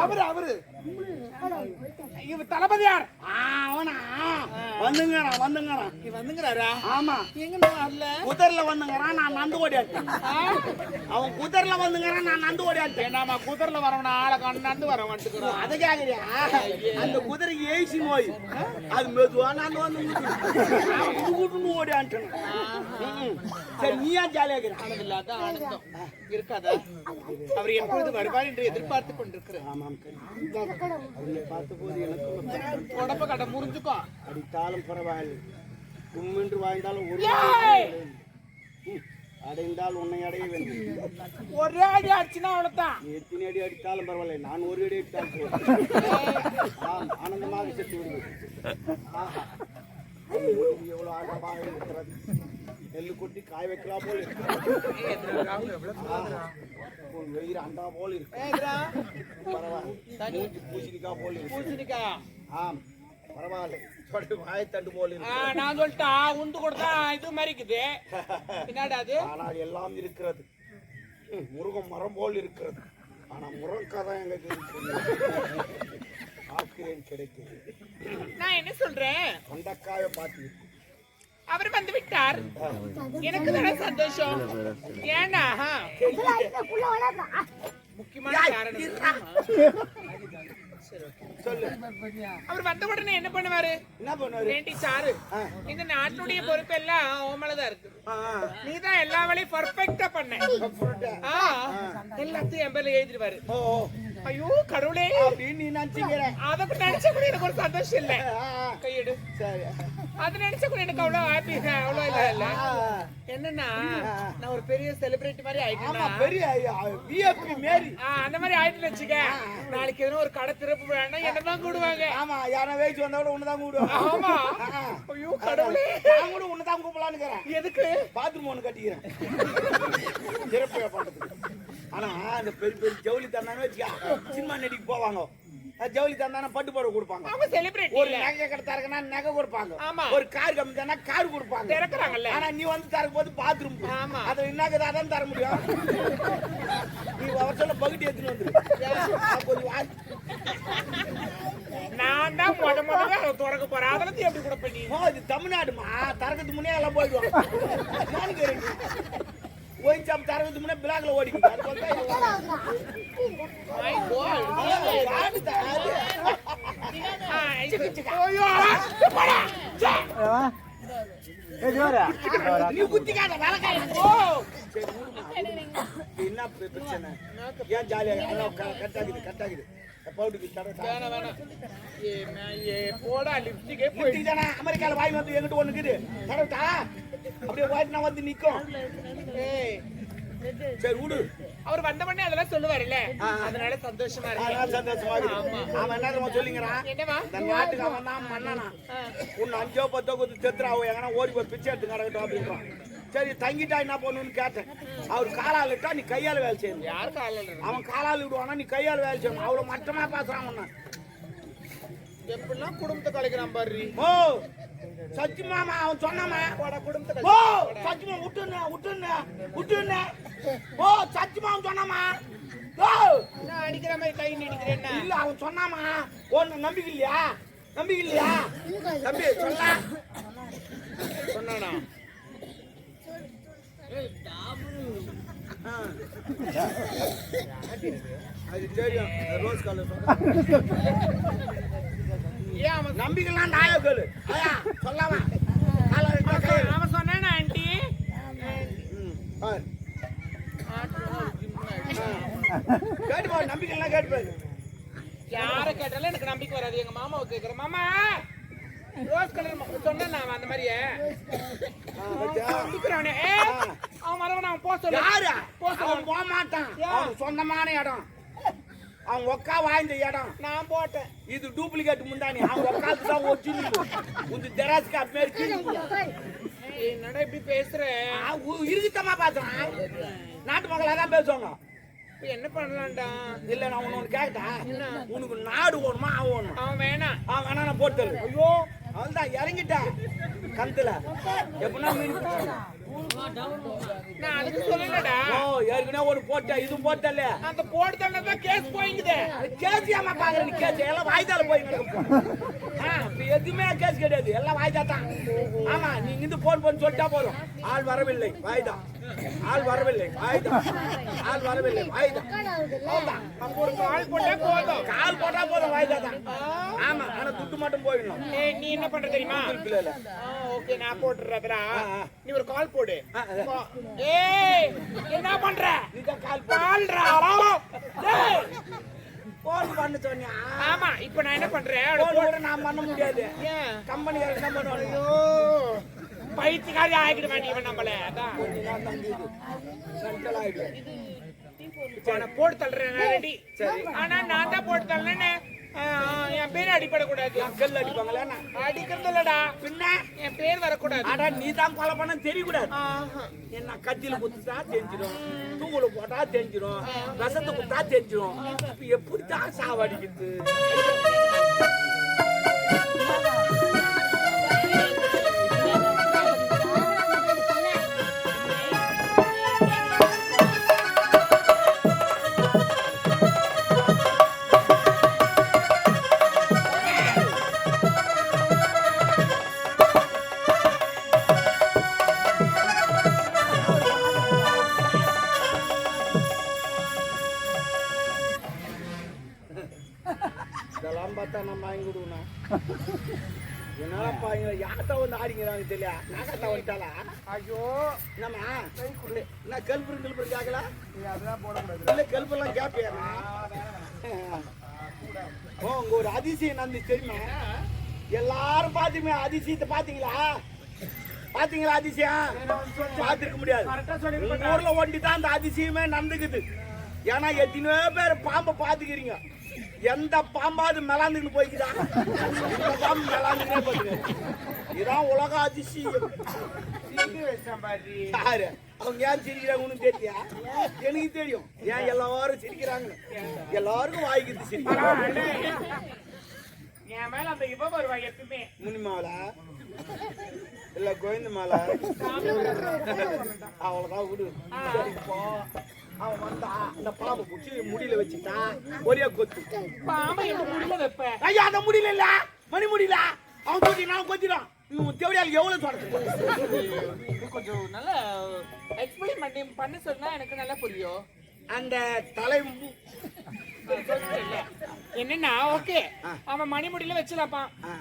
அவரு அவரு. இவ தளபதியார் அவனா? வந்துங்கண்ணா வந்துங்கண்ணா நீ வந்துங்கிறாரா ஆமா. எங்க வரல? குதிரைல வந்துங்கிறான் நான் நந்து ஓடியாட்டேன் அவன் குதிரைல வந்துங்கிறான் நான் நந்து ஓடியாட்டேன் நாம குதிரைல வரவன ஆளை கண்ணாந்து வர வந்துக்கிறோம் அதை கேக்குறியா? அந்த குதிரை ஏசி நோய். அது மெதுவா நான் வந்து கூட்டுன்னு ஓடியாட்டேன் சரி நீ ஏன் ஜாலியா இருக்கிற? இல்லாத ஆனந்தம். இருக்காதா? அவர் எப்பொழுது வருவார் என்று எதிர்பார்த்து கொண்டிருக்கிறேன் ஆமாம் கண்ணு. அவனை பார்த்த போது எனக்கு உடம்ப கட்ட முறிஞ்சுக்கோ. அடித்தாலும் பரவாயில்லை. உம்மென்று வாழ்ந்தாலும் ஒரு அடைந்தால் உன்னை அடைய வேண்டும். ஒரே அடி அடிச்சுனா அவ்வளவுதான். நீ எத்தனை அடி அடித்தாலும் பரவாயில்லை. நான் ஒரு அடி அடித்தால் போதும். ஆனந்தமாக செத்து விடுவேன். எவ்வளவு ஆழமாக இருக்கிறது. நெல்லு கொட்டி காய வைக்கலாம் போல். உன் வெயிறு அண்டா போல் இருக்கு? பரவாயில்லை. பூசணிக்காய் போல் இருக்கு. பூசணிக்கா? ஆம். பரவாயில்லை. வாயத்தண்டு போல் இருக்கு. நான் சொல்லிட்டா உண்டு கொடுத்தா இது மாதிரி இருக்குது என்னடா அது? ஆனால் எல்லாம் இருக்கிறது. ம், முருகம் மரம் போல் இருக்கிறது. ஆனா முருங்கதான் எங்க இருக்கிறது ஆக்கிறேன் கிடைக்கிறது நான் என்ன சொல்றேன்? கொண்டக்காய பார்த்து அவர் வந்து விட்டார். எனக்கு தானே சந்தோஷம். ஏன்னா முக்கியமான காரணம் சொல்லு அவர் வந்த உடனே என்ன பண்ணுவாரு? என்ன பண்ணுவாரு? வேண்டி சாரு. இந்த நாட்டுடைய பொறுப்பெல்லாம் ஓமலதான் இருக்கு. ஆ. நீதான் எல்லா வேலையும் பர்ஃபெக்டா பண்ண. எல்லாத்தையும் என் பேர்ல எழுதிடுவாரு. ஐயோ கடவுளே. அப்படின்னு நீ நினைச்சுக்கிற. அதை நினைச்ச கூட எனக்கு ஒரு சந்தோஷம் இல்ல. கையெடு. சரி. அது நினைச்ச கூட எனக்கு அவ்வளவு ஹாப்பி அவ்வளவு இல்ல இல்ல. என்னன்னா நான் ஒரு பெரிய செலிபிரிட்டி மாதிரி ஆமா ஆயிட்டேன்னா பெரிய விஐபி மாரி. அந்த மாதிரி ஆயிட்டு வச்சுக்க. நாளைக்கு எதனா ஒரு கடை திறப்பு வேணா என்னதான் கூடுவாங்க. ஆமா யாரா வேச்சு வந்தா கூட உன்னதான் கூடுவாங்க. ஆமா. ஐயோ கடவுளே. நான் கூட உன்னதான் கூப்பிடலான்னு இருக்கிறேன். எதுக்கு? பாத்ரூம் ஒன்று கட்டிக்கிறேன். பண்றதுக்கு ஆனா அந்த பெரிய பெரிய ஜவுளி தந்தானே வச்சுக்கா சினிமா நடிக்கு போவாங்க. ஜவுளி தந்தானே பட்டு புடவை கொடுப்பாங்க. அவங்க செலிபிரிட்டி ஒரு நகை கடை நகை கொடுப்பாங்க. ஆமா. ஒரு கார் கம்மி தானே கார் கொடுப்பாங்க. திறக்கறாங்கல்ல. ஆனா நீ வந்து தரக்கும் போது பாத்ரூம் ஆமா. அது என்னக்கு அதான் தர முடியும். நீ அவர் சொல்ல பகுதி எடுத்துன்னு வந்துரு. அது கொஞ்சம் நான் தான் முத முதல்ல அதை திறக்க போறேன். அதுல இருந்து எப்படி கூட பண்ணி ஓ, இது தமிழ்நாடுமா? தரக்கத்துக்கு முன்னே எல்லாம் போயிடுவாங்க. நானும் கேறேன் ஓயின் சாப் தரக்கத்துக்கு முன்னே பிளாக்ல ஓடிக்குது அது போல தான் எல்லாம். My God. யாரு தராது? ஆ, இது- ஐயோ, போடா. சே. நீ குத்திக்காத வேலைக்கார ஓ சரி, விடுமா. என்ன பிர- பிரச்சனை ஏன் ஜாலியா எல்லாம் க- கட்டாகுது கட்டாகுது பவுடுக்கு தர வேணாம், வேணாம். ஏ, மே- ஏ, போடா லிப்ஸ்டிக்கே போயிடுச்சு லிப்டிக் தானே அமெரிக்கால வாங்கி வந்து எங்கிட்ட ஒண்ணு இருக்குது தரட்டா அப்படியே வாய்ட்டு நான் வந்து நிக்கும். ஏய், சரி விடு. அவர் வந்த உடனே அதெல்லாம் சொல்லுவாருல்ல. அதனால சந்தோஷமா இருக்கு. சந்தோஷமா இருக்குது அவன் என்ன தெரியுமா சொல்லிங்கிறான் என்னவா இந்த நாட்டுக்கு அவன் தான் மன்னனா. உன்னை அஞ்சோ பத்தோ கொடுத்து செத்துறாவோ எங்கன்னா ஓடி போய் பிச்சை எடுத்து கிடக்கட்டும் அப்படின்றான். சரி தங்கிட்டா என்ன பண்ணுன்னு கேட்டேன். அவர் காலால் இட்டா நீ கையால வேலை செய்யணும். யாருக்கு ஆள் அவன் காலால் விடுவானா நீ கையால வேலை செய்யணும். அவ்வளவு மட்டமா பேசுறான் உன்னை எப்படிலாம் குடும்பத்தை கலைக்கிறான் பாரு. ஓ சச்சி மாமா அவன் சொன்னாமா ஓ கலை சச்சிமா விட்டுன்னு விட்டுன்னு விட்டுன்னு ஓ சச்சிமா அவன் சொன்னாமா ஓ. அடிக்கிற மாதிரி கை நீடிக்கிறேன் இல்ல அவன் சொன்னாமா ஒன்னு நம்பிக்கை இல்லையா? நம்பிக்கை இல்லையா? தம்பி சொல்ல சொன்னானா? அது தெரியும். Rose colour. நம்பிக்கைலாம் நாயா கேளு சொல்லாமா. அவன் சொன்னானா ஆண்டி ம், பாரு. கேட்டு பாரு நம்பிக்கைலாம் கேட்டு பாரு யார கேட்டாலும் எனக்கு நம்பிக்கை வராது எங்க மாமாவை கேக்குறேன் மாமா ரோஸ் கலர் சொன்னேன் நான் அந்த மாதிரியே? நம்பிக்கிறானே அவன் வரவன் அவன் சொல்லு யாரு போ சொல்லு. அவன் போக மாட்டான் சொந்தமான இடம் அவன் ஒக்கா வாய்ந்த இடம். நான் போட்டேன். இது டூப்ளிகேட் முந்தானி அவன் ஒக்காத்து தான் ஒரிஜினல் உங்க ஜெராஸ்க்கு அப்படி என்னடா இப்படி பேசுற? இருக்குத்தமா பாத்துறான் நாட்டு மக்களா தான் பேசுவாங்க. என்ன பண்ணலாம்டா? இல்ல நான் உன்னை ஒண்ணு கேட்டா? உனக்கு நாடு வேணுமா அவன் வேணுமா? அவன் வேணாம் அவன் வேணா நான் போட்டு ஐயோ. அவன் தான் இறங்கிட்டேன். கந்துல. எப்படின்னா மீன் நான் அதுக்கு சொல்லலடா. ஓ ஏற்கனவே ஒரு போட்டா இதுவும் போட்டல அந்த போட்டு தான் கேஸ் போயிங்குது. கேஸ் ஏமா பாக்குற? நீ கேஸ் எல்லாம் வாய்தால போய் கிடக்கும் ஆ, இப்ப எதுவுமே கேஸ் கிடையாது. எல்லாம் வாய்தா தான். ஆமா நீங்க இந்த போன் பண்ணி சொல்லிட்டா போதும். ஆள் வரவில்லை வாய்தா. ஆள் வரவில்லை வாய்தா. ஆள் வரவில்லை வாய்தா. கால் போட்டா போதும். கால் போட்டா போதும் வாய்தா தான். ஆமா ஆனா துட்டு மட்டும் போயிடணும். நீ என்ன பண்ற தெரியுமா? இல்ல. இல்ல ஓகே நான் ஆ. நீ ஒரு கால் போடு. ஏய் என்ன பண்ற? நீதான் கால் போன் பண்ண சொன்னியா ஆமா இப்போ நான் என்ன பண்றேன்? நான் பண்ண முடியாது. ஏன்? கம்பெனி தான் பண்ணுவாங்க பைத்தியக்காரி ஆகிட வேண்டியவன் நம்மள. அதான். சென்ட்ரல் நான் போட்டு தள்ளுறேன் ரெடி. ஆனா நான் தான் போட்டு தள்ளேன்னு. என் பேர் அடிபடக்கூடாது. கல் அடிப்பாங்களே அடிக்கிறது இல்லடா பின்ன? என் பேர் வரக்கூடாது. ஆடா நீ தான் கொலை பண்ண தெரியக்கூடாது. என்ன கத்தியில குத்துட்டா தெரிஞ்சிடும். தூக்குல போட்டா தெரிஞ்சிடும். விஷத்தை குத்தா தெரிஞ்சிடும். இப்ப எப்படித்தான் சாவடிக்குது பாத்தீங்களா அதிசயம் பாத்துருக்க முடியாது. ஊர்ல ஒண்டி தான் அந்த அதிசயமே நடந்துக்குது. ஏன்னா எத்தனையோ பேர் பாம்பை பாத்துக்கிறீங்க எந்த பாம்பாவது மெலாந்துன்னு போய்க்குதா? பாம்பு மெலாந்துனே போகுது இதான் உலக அதிசயம். யாரு? அவங்க ஏன் சிரிக்கிறாங்கன்னு தெரியா எனக்கு தெரியும். ஏன் எல்லாரும் சிரிக்கிறாங்கன்னு எல்லாருக்கும் வாய்க்குது சிரிக்கிறாங்க. என் மேல அந்த இவ வருவா எப்பவுமே. முனிமாவல இல்ல கோவிந்த மாலை. அவ்வளவுதான் விடு. அவன் வந்தா அந்த பாம்பை பிடிச்சி முடியல வச்சுட்டா ஒரே கொத்து. பாம்பை முடியல வைப்ப? ஐயா அந்த முடியல இல்ல. மணி முடியல அவன் கொத்தி நான் கொத்திடான் இவன் தேவையால் எவ்வளவு தொடர்ந்து கொஞ்சம் நல்லா எக்ஸ்பிளைன் பண்ணி பண்ண சொன்னா எனக்கு நல்லா புரியும். அந்த தலை என்னன்னா ஓகே. அவன் மணிமுடியில வச்சிடப்பான் ஆ,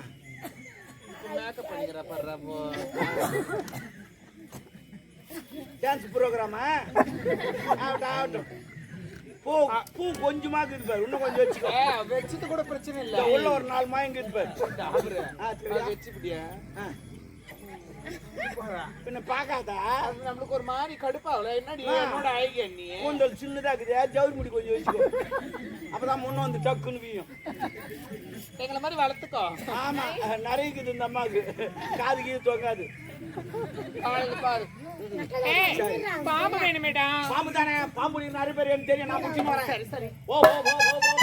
மேக்கப் பண்ணிக்கிற படுறப்போ டான்ஸ் ப்ரோக்ராமா ஆகட்டும் ஆகட்டும் பூ பூ கொஞ்சமா இருக்குது பாரு இன்னும் கொஞ்சம் வச்சுக்கோ. வச்சது கூட பிரச்சனை இல்ல. உள்ள ஒரு நாலு மாயம் இருக்குது பாரு ஆ. பின்ன பார்க்காதா? அது நம்மளுக்கு ஒரு மாதிரி கடுப்பாகல. என்னடி. என்னோட ஐடியா நீ? கூந்தல் சின்னதா இருக்குது ஜவுரி முடி கொஞ்சம் வச்சுக்கோ. அப்பதான் முன்ன வந்து டக்குன்னு வீயும். எங்களை மாதிரி வளர்த்துக்கோ. ஆமா நிறைய இருக்குது இந்த அம்மாவுக்கு. காது கீது தொங்காது. அவளுக்கு பாரு. பாம்பு வேணுமேடா. பாம்பு தானே பாம்பு நிறைய பேர் எனக்கு தெரியும். நான் முடிச்சு வரேன் சரி. சரி ஓ ஓ ஓ ஓ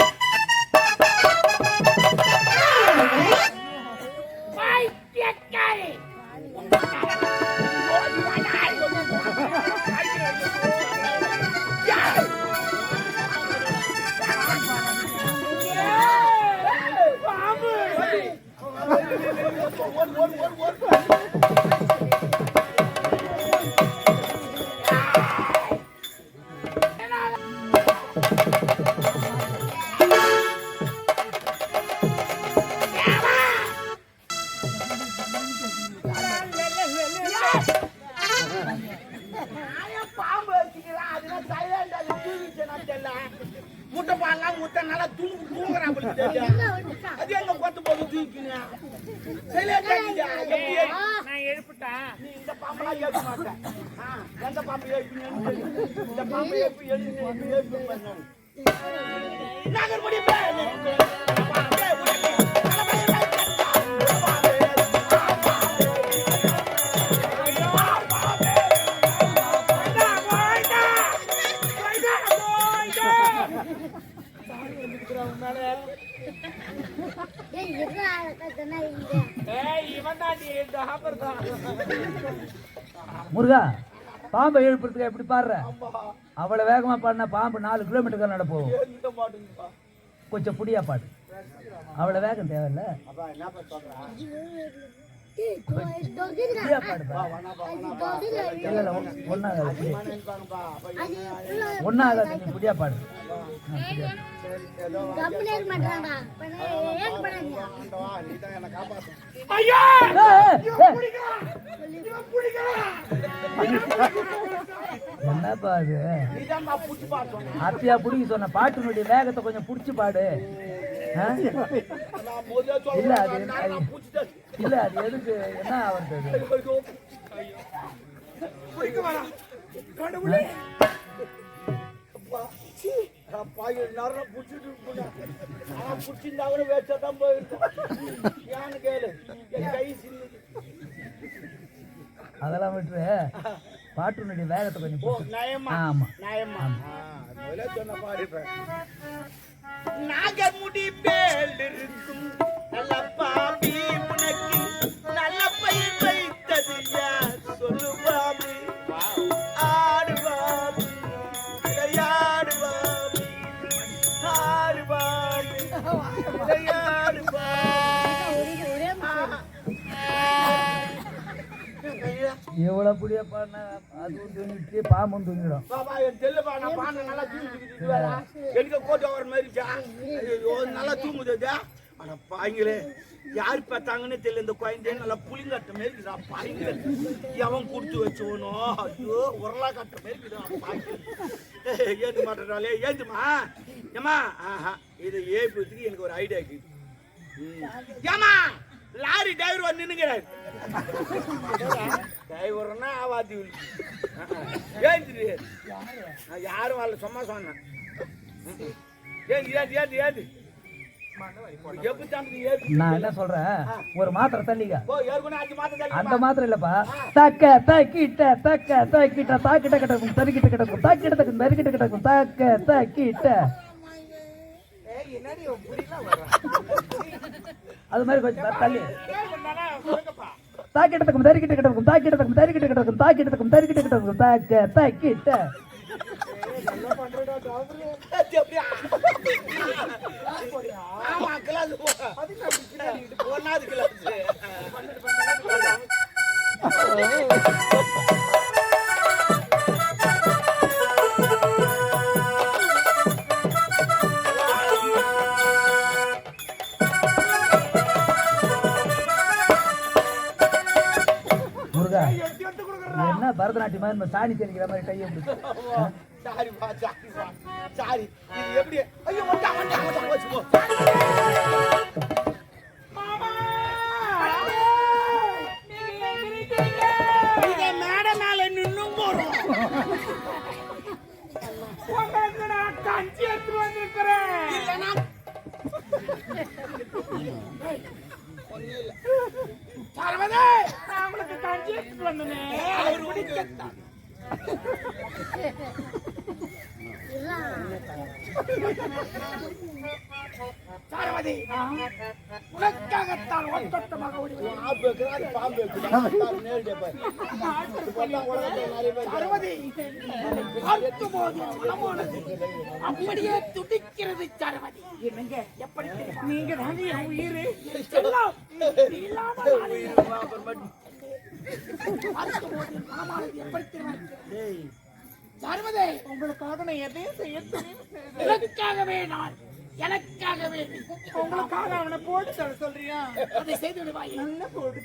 தான். முருகா பாம்பை எழுப்புறதுக்கு எப்படி பாடுற அவ்வளவு வேகமா பாடினா பாம்பு நாலு கிலோமீட்டர் நட போகும் எந்த மாட்டுங்கப்பா கொஞ்சம் புடியா பாடு அவ்வளவு வேகம் தேவையில்ல ஒன்னாகாது புடியா பாடு என்னப்பா அது அத்தியா புடிக்க சொன்ன பாட்டினுடைய வேகத்தை கொஞ்சம் புடிச்சு பாடு. இல்ல அது இல்ல அது எதுக்கு? என்ன ஆகுறது நேரம் புடிச்சிட்டு கூட வேஸ்டா தான் போயிருக்கோம். ஏன்னு கேளு. கை சின்னது அதெல்லாம் விட்டுரு. பாட்டினுடைய வேகத்தை கொஞ்சம் நயமா? ஆமா. நயமா? முதல்ல சொன்ன பாரு நாகமுடி எவ்வளவு புடியா பாடினா அதுவும் தூங்கிட்டு பாம்பும் தூங்கிடும். பாபா என் தெல்லுப்பா நான் பானை நல்லா தூங்கிட்டு எனக்கு கோட்டை வர மாதிரிச்சா ஐயோ நல்லா தூங்குது அது. அட பாய்ங்களே யார் பார்த்தாங்கன்னு தெரியல இந்த குழந்தை நல்லா புளிங்கட்ட மாதிரி இருக்குதா பாய்ங்களே எவன் கொடுத்து வச்சவனோ ஐயோ உரலா கட்ட மாரி இருக்குதா பாய்ங்க ஏந்து மாட்டாலே ஏந்துமா. ஏமா ஆஹா இதை ஏற்படுத்துக்கு எனக்கு ஒரு ஐடியா இருக்குது ம். ஏமா லாரி டிரைவர் வந்து நின்னுங்கிறாரு டிரைவர்னா ஆவாதி ஏந்திரி நான் யாரும் வரல சும்மா சொன்னேன் ஏந்தி ஏந்தி ஏந்தி ஏந்தி நான் என்ன சொல்றேன் ஒரு மாத்திரை மாதம் அந்த மாத்திரை இல்லப்பா தக்க தக்கிட்ட தக்க தக்கிட்ட தாக்கிட்ட கிடக்கும் தறிக்கிட்ட கிடக்கும் தாக்கிட்ட தக்கும் தறிக்கிட்ட கிடக்கும் தக்க தக்கிட்ட அது மாதிரி கொஞ்சம் தள்ளி என்னடா சொல்லுங்கப்பா தாக்கிட்ட தக்கும் தறிக்கிட்ட கிடக்கும் தாக்கிட்ட தக்கும் தறிக்கிட்ட கிடக்கும். தாக்கிட்ட. தக்கும் தறிக்கிட்ட கிடக்கும் தாக்க தக்கிட்ட ஒன்னாவது கிளாஸ். மாதிரி நம்ம சாணி தெரிக்கிற மாதிரி கையை பிடிச்சு. சாரி சாரிப்பா சாரி இது எப்படி? ஐயோ இப்பெல்லாம் உலகத்துல நிறைய பேர் சரவதி பார்க்கும் போது மனமானது அப்படியே துடிக்கிறது சரவதி. எப்படி? நீங்க தானே உயிர். எல்லாம் நீ சரவதே உங்களுக்காக நான் எதையும் செய்ய. எனக்காகவே நான் எனக்காகவே. உங்களுக்காக அவனை போட்டு தர சொல்றியா? அதை செய்து விடுவாய் என்ன போட்டு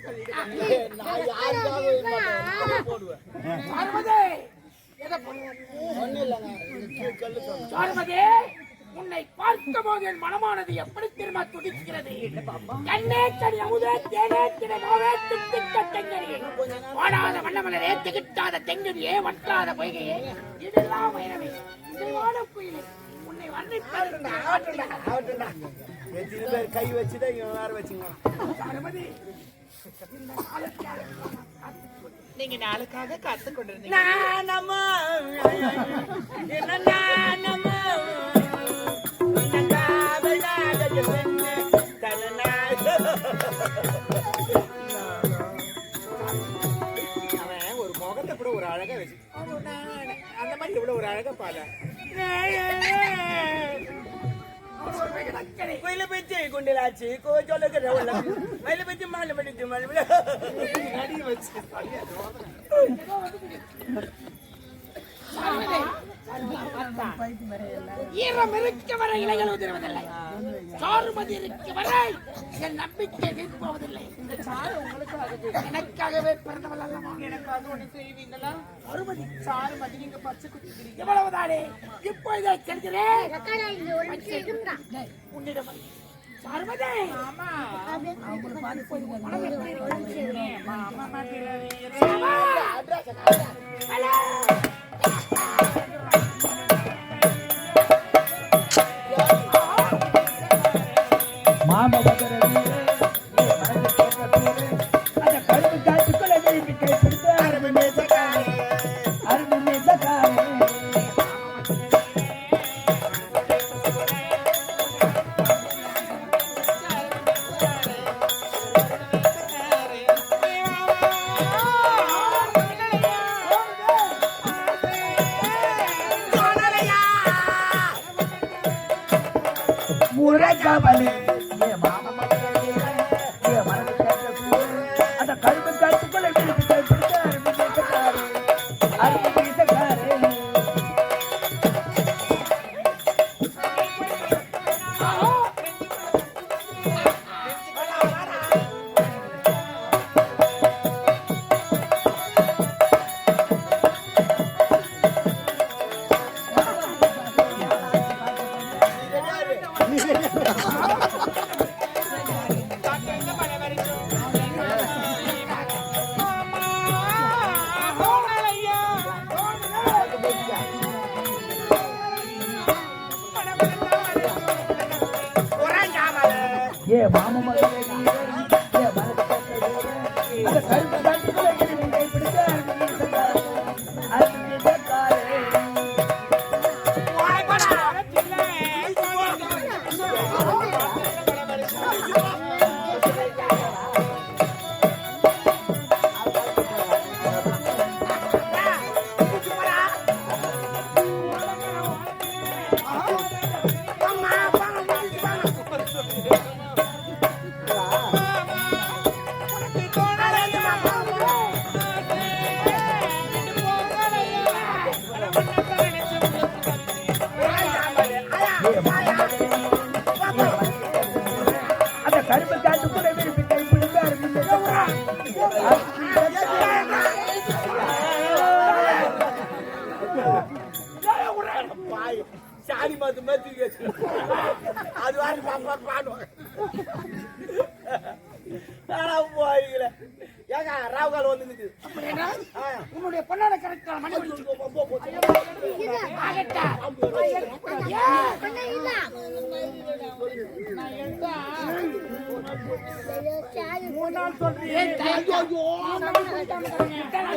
பார்வதே எதை பண்ணுவேன் ஒண்ணும் இல்லைங்க இது உன்னை பார்க்கும் போது என் மனமானது எப்படி திரும்ப துடிக்கிறது? கண்ணே கடி அமுதே தேனே தினமாவே தெங்கரியே வாடாத வண்ணமலரே திகட்டாத தெங்கரியே வட்டாத பொய்கையே? இதெல்லாம் வைரவே உன்னை பேர் கை வச்சுதான் இவன் வேற வச்சுங்க நீங்க நாளுக்காக காத்து கொண்டிருந்தீங்க நானம்மா என்ன நானம்மா அந்த மாதிரி எவ்வளவு ஒரு அழகா பாட கோயில பேச்சு குண்டிலாச்சு கோச்சோலுக்கு மயில பேச்சு மாலை படிச்சு மாலை நடி வச்சு. ஈரம் இருக்க வரை இலைகள் உதிர்வதில்லை. சாருமதி இருக்க வரை என் நம்பிக்கை நிற்பவதில்லை எனக்காகவே பிறந்தவள் அல்லவா எனக்காக ஒண்ணு செய்வீங்களா சாருமதி சாருமதி நீங்க பச்சை குத்திக்கிறீங்க இவ்வளவுதானே ஒரு நிமிஷம் இருங்கடா உன்னிடம் சாருமதி ஆமா. மாம. மகர வீரே,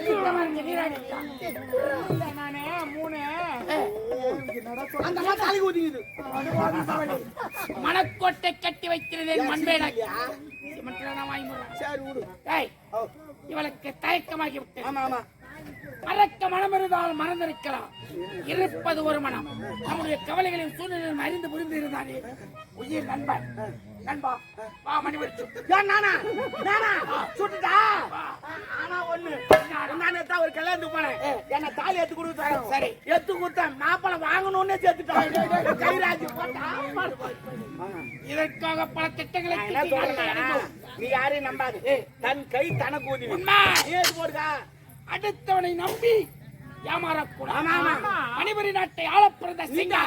இருக்கு நீராடிட்டா. அந்த மாதிரி தலைக்கு ஊத்திக்குது மணக்கோட்டை கட்டி வைக்கிறதேன் மண்பேடாக்கி. சிமெண்ட்ல நான் வாங்கி. சரி இவளுக்கு தயக்கமாகி விட்டது ஆமா ஆமா. மறக்க மனம் இருந்தால் மறந்திருக்கலாம். இருப்பது ஒரு மனம். நம்முடைய கவலைகளின் சூழ்நிலையும் அறிந்து புரிந்து இருந்தானே. உயிர் நண்பன். நண்பா வா மணி வச்சு நானா? நானா? சுட்டுட்டா? ஆனா ஒண்ணு. நானே? தான் ஒரு கல்யாணத்துக்கு போனேன். என்ன தாலி எடுத்து கொடுத்தாங்க சரி. எடுத்து கொடுத்தேன். மாப்பிளை வாங்கணும்னே சேர்த்துட்டான். கைராஜி போட்டா? இதற்காக பல திட்டங்களை. நீ யாரையும் நம்பாது. தன் கை தனக்கு போடுக்கா அடுத்தவனை நம்பி ஏமாறக்கூடாது. மணிபுரி நாட்டை ஆளப் பிறந்த சிங்கா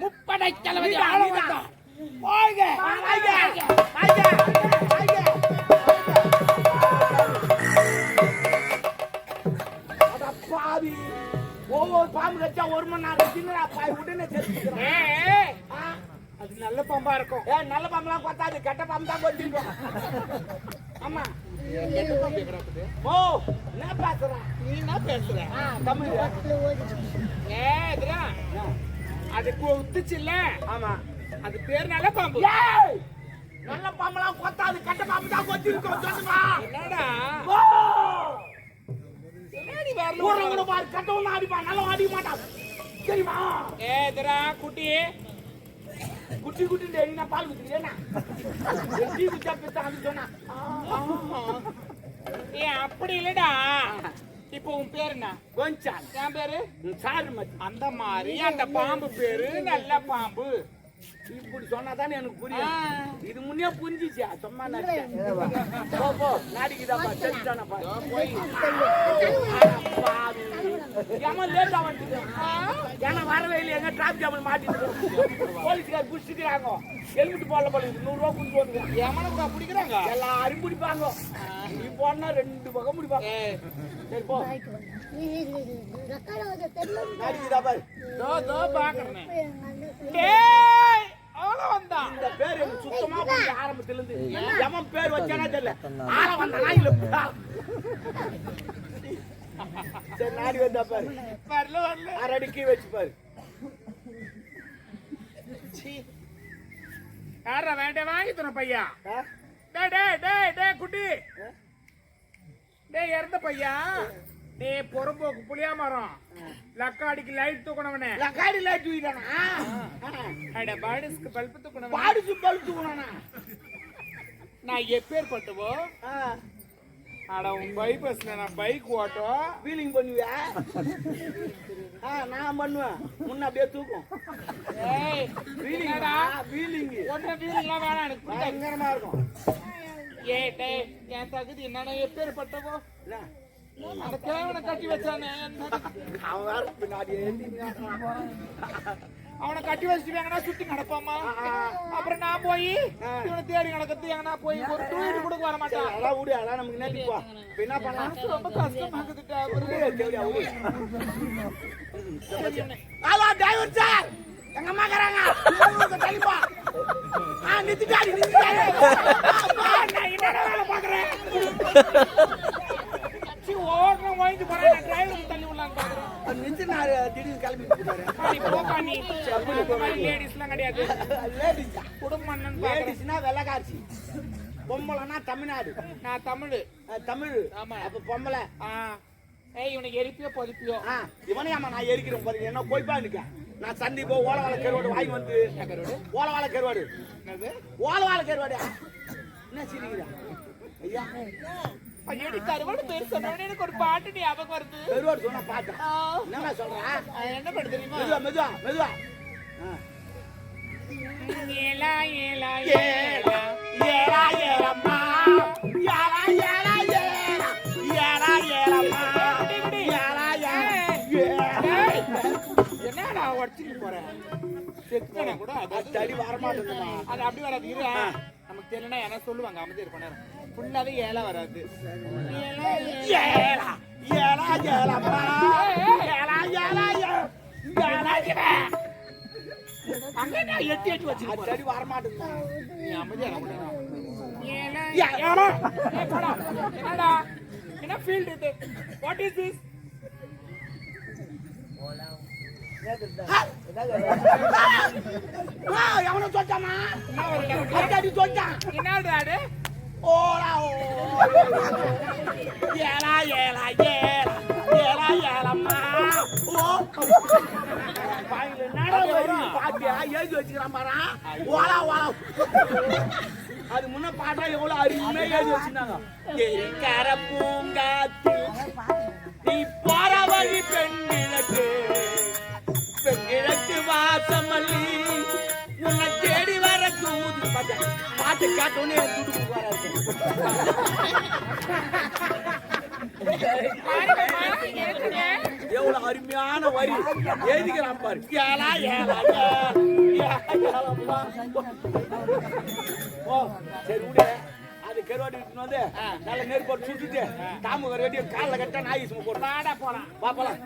முப்படை தளபதி ஆள நீதான். வந்தான் வாழ்க. வாழ்க. ஒவ்வொரு பாம்பு கச்சா ஒரு மணி நேரம் சின்னடா பாய் உடனே செத்துக்கிறேன். அது நல்ல பாம்பா இருக்கும். ஏ நல்ல பாம்பெல்லாம் கொத்தாது கெட்ட பாம்பு தான் கொத்திடுவோம் ஆமா. ஓ என்ன பேசுற? நீ என்ன பேசுற? தமிழ். அது குத்துச்சு இல்ல ஆமா. அது பேர் நல்ல பாம்பு. நல்ல பாம்பெல்லாம் கொத்தாது கெட்ட பாம்பு தான் கொத்திருக்கோம் சொல்லுமா? என்னடா? கட்டவன் அடிப்பான் நல்லா அடிக்க மாட்டான். தெரியுமா? ஏதுடா குட்டி. குட்டி குட்டி டேய் நான் பால் குடிக்கிறேனா டீ குடிச்சா பெத்த அது சொன்னா ஏ அப்படி இல்லடா இப்போ உன் பேர் என்ன கொஞ்சம் என் பேரு சாரு மச்சி அந்த மாதிரி அந்த பாம்பு பேரு நல்ல பாம்பு இப்படி சொன்னாதானே எனக்கு. புரியும். இது முன்னே புரிஞ்சிச்சா. சும்மா போ போ. நாடிக்குதாப்பா. தெரிஞ்சானப்பா ஏமா லேட்டா வந்துட்டு ஏன்னா வரவே இல்லை எங்க டிராபிக் ஜாமல் மாட்டிட்டு போலீஸ்கார் புடிச்சிக்கிறாங்க. ஹெல்மெட் போடல போல இருக்கு. நூறு ரூபா கொடுத்து வந்து எமனை கூட பிடிக்கிறாங்க? எல்லாரும் பிடிப்பாங்க. நீ போனா ரெண்டு பக்கம் பிடிப்பாங்க. சரி போ. ரெக்கார்டு தெரியல நாடிக்குதா பாரு. தோ தோ பாக்குறேன். எங்க அண்ணன் டேய் அவ்வளோ வந்தா இந்த பேர் எனக்கு சுத்தமா புரியல ஆரம்பத்துல இருந்து எவன் பேர் வச்சானே தெரியல. ஆள வந்த நாயில சரி நாடி வந்தா பாரு. வரல வரல. வச்சு பாரு. யாரா வேண்டாம் வாங்கி தர பையா? டேய் டேய் டேய் டேய் குட்டி. டேய் இறந்த பையா. டேய் புறம்போக்கு புளியா மரம் லக்காடிக்கு லைட் தூக்கணவனே லக்காடி லைட் தூக்கிட்டானா? அட பாடிஸ்க்கு பல்பு தூக்கணவனே பாடிச்சு பல் தூக்கினானா? நான் எப்பேற்பட்டவோ? அட உன் பைபஸ்ல நான் பைக் ஓட்டும் வீலிங் பண்ணுவியா? ஆ நான் பண்ணுவேன். முன்ன அப்படியே தூக்கும். ஏய் வீலிங் என்னடா? வீலிங் ஒன்ன வீரெல்லாம் வேணாம் எனக்கு. பயங்கரமா இருக்கும். ஏய் டேய் என் தகுதி என்னடா எப்பேற்பட்டவோ? என்ன? அந்த கேவனை கட்டி வச்சானே. என்ன- அவன் வேற பின்னாடி அவனை கட்டி வச்சுட்டு எங்கன்னா சுத்தி நடப்பாமா? அப்புறம் நான் போய் இவனை தேடி நடக்கிறது எங்கன்னா போய் ஒரு டூயிட் கூட வர மாட்டான் அதான் விடு அதான் நமக்கு நேற்றுப்பா என்ன பண்ணலாம் ரொம்ப கஷ்டமாக்குதுட்டா ஹலோ டிரைவர் சார் எங்க அம்மா கறாங்க தள்ளிப்பா ஆ நிறுத்திட்டாடி நான் என்னடா வேலை பாக்குறேன் சீ, ஓடுறேன் வாங்கிட்டு போறேன். டிரைவர் தள்ளி விடலான்னு பாக்குறேன். நிறுத்தி நான் திடீர்னு கிளம்பி நீ போப்பா நீ. அந்த மாதிரி லேடிஸ்லாம் கிடையாது. லேடிஸ் குடும்பம் லேடிஸ்னா வெள்ளக்காட்சி பொம்பளைனா தமிழ்நாடு. நான் தமிழ். தமிழ். ஆமா. அப்ப பொம்பளை. ஏய் இவனுக்கு எரிப்பியோ பொதிப்பியோ ஆ இவனையாமா நான் எரிக்கிறேன் பாருங்க. என்ன போய்ப்பா இருக்கேன் நான் சந்தி போ ஓலவாழ கருவாடு வாங்கி வந்து. ஓலவாழ கருவாடு? என்னது? ஓலவாழ கருவாடு. என்ன சிரிக்கிறா? ஐயா. ஐயடி கருவாடு பேர் சொன்னோடனே எனக்கு ஒரு பாட்டு ஞாபகம் வருது கருவாடு சொன்னா சொல்றேன் அது என்ன தெரியுமா மெதுவா மெதுவா. ஏலா ஏலா ஏலா ஏலா ஏலம்மா ஏலா ஏலா ஏலா ஏலா ஏலம்மா ஏலா ஏலா ஏய், என்னடா உடச்சிட்டு போற செத்துனா கூட அது தடி வரமாட்டேங்குமா அது அப்படி வராது இரு நமக்கு தெரியலனா என்ன சொல்லுவாங்க அமைதி இருக்கும் நேரம் ஃபுல்லாவே ஏலா வராது. அங்க எட்டி எட்டி நீ யா, ஏலா. ஏய், போடா. என்னடா? என்ன ஃபீல்ட் இது? வாட் இஸ் திஸ் ஆ, எவனோ சொல்லிட்டாமா என்ன சொல்லிட்டான் என்னடா ஓலா ஓ ஏலா ஏலா ஏலா ஏலா ஏலம்மா ஓ பாட்டியா எழுதி வச்சுக்கிறான் பாரா ஓலா ஓலா அது முன்ன பாட்டா எவ்வளவு அருமையா எழுதி வச்சிருந்தாங்க எரிக்கர பூங்காத்தில் நீ போற வழி பெண்ணிழக்கு பாட்டு கேட்டோன்னே துடுப்பு வராது எவ்வளவு அருமையான வரி. எழுதிக்கிறான் பாரு. ஏலா ஏலா. ஓ சரி விடு. அது கருவாடு எடுத்துன்னு வந்து நல்ல நெருப்பு போட்டு சுட்டுட்டு தாமு கட்டி காலில் கட்ட நாய் சும்மா போட்டு போலாம். பாப்பலாம்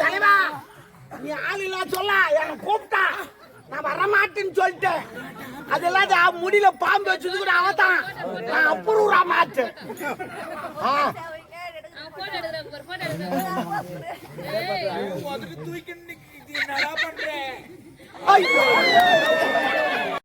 தலைவா நீ ஆள் இல்ல சொல்ல என்ன கூப்பிட்டா நான் வர மாட்டேன்னு சொல்லிட்டேன் அது இல்லாத முடியல பாம்பு வச்சது கூட அவதான் நான் அப்புறம் மாட்டு ஆ